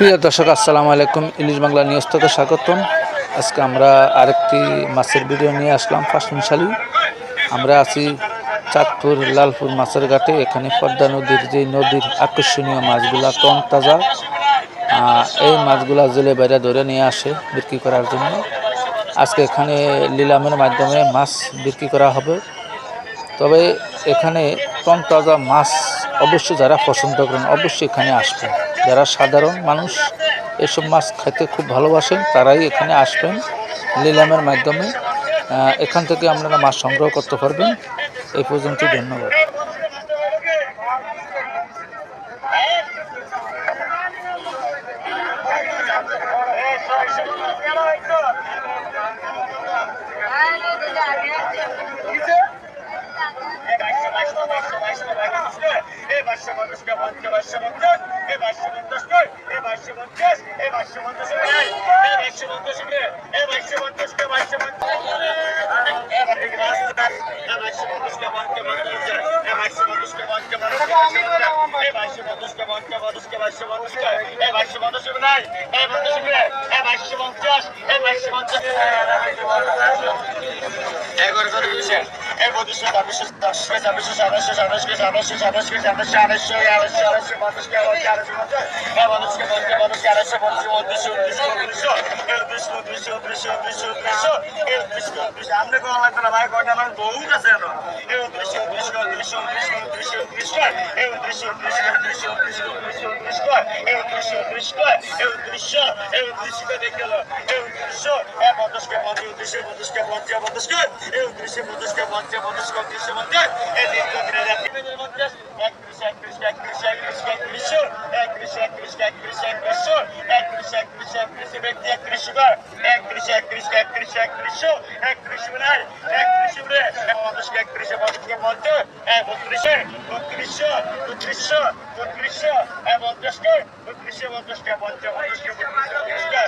প্রিয় দর্শক, আসসালামু আলাইকুম। ইলিশ বাংলা নিউজ থেকে স্বাগতম। আজকে আমরা আরেকটি মাছের ভিডিও নিয়ে আসলাম পাঁচমিশালি আমরা আছি চাঁদপুর লালপুর মাছের ঘাটে। এখানে পদ্মা নদীর যে নদীর আকর্ষণীয় মাছগুলা টন তাজা এই মাছগুলা জেলে বাইরে ধরে নিয়ে আসে বিক্রি করার জন্য। আজকে এখানে নিলামের মাধ্যমে মাছ বিক্রি করা হবে। তবে এখানে টন তাজা মাছ অবশ্য যারা পছন্দ করেন, অবশ্যই এখানে আসবেন। যারা সাধারণ মানুষ এসব মাছ খাইতে খুব ভালোবাসেন, তারাই এখানে আসবেন নিলামের মাধ্যমে। এখান থেকে আপনারা মাছ সংগ্রহ করতে পারবেন। এই পর্যন্ত ধন্যবাদ। বাইশশো পঞ্চাশকে পঞ্চে বাইশশো পঞ্চাশ এ বাইশশো পঞ্চাশ নয় এ বাইশশো পঞ্চাশ এ বাইশশো পঞ্চাশ এ বাইশশো পঞ্চাশকে এ বাইশশো পঞ্চাশকে বাইশশো এগারো জন দুইশো এই বত্রিশশো ছাব্বিশশো চারশো ছাব্বিশশো সাতাশশো সাতাশশো সাতাশশো সাতাশশো সাতাশশো আড়াইশো আড়াইশো আড়াইশো পঞ্চাশকে আড়াইশো পঞ্চাশ পঞ্চাশকে পঞ্চাশ পঞ্চাশকে আড়াইশো পঞ্চাশ উনত্রিশশো উনত্রিশশো উনত্রিশশো উনত্রিশশো উনত্রিশশো উনত্রিশশো উনত্রিশশো উনত্রিশশো উনত্রিশশো আপনি কোনো লাগতো না ভাই কয়টা আমার বহুত আছে এখন উনত্রিশশো উনত্রিশশো উনত্রিশশো উনত্রিশশো উনত্রিশশো এই উনত্রিশশো উনত্রিশশো উনত্রিশশো উনত্রিশশো উনত্রিশশো এই উনত্রিশশো উনত্রিশশো এই উনত্রিশশো এই উনত্রিশশো দেখে গেল এই উনত্রিশশো এই পঞ্চাশকে পঞ্চাশ উনত্রিশশো পঞ্চাশকে পঞ্চাশ পঞ্চাশকে এই উনত্রিশশো পঞ্চাশকে পঞ্চাশ পঞ্চাশকে উনত্রিশশো পঞ্চাশ এই তিনশো তিন হাজার তিন হাজার পঞ্চাশ একত্রিশ একত্রিশ একত্রিশ একত্রিশ একত্রিশশো একত্রিশ একত্রিশ একত্রিশ একত্রিশশো একত্রিশ একত্রিশ একত্রিশ ব্যক্তি একত্রিশ বার একত্রিশ একত্রিশ একত্রিশ একত্রিশশো চোদ্দশো একত্রিশে পঞ্চ বত্রিশে বত্রিশশো বত্রিশশো বত্রিশশো পঞ্চাশকে বত্রিশশো পঞ্চাশকে পঞ্চ পঞ্চাশকে পঞ্চাশকে।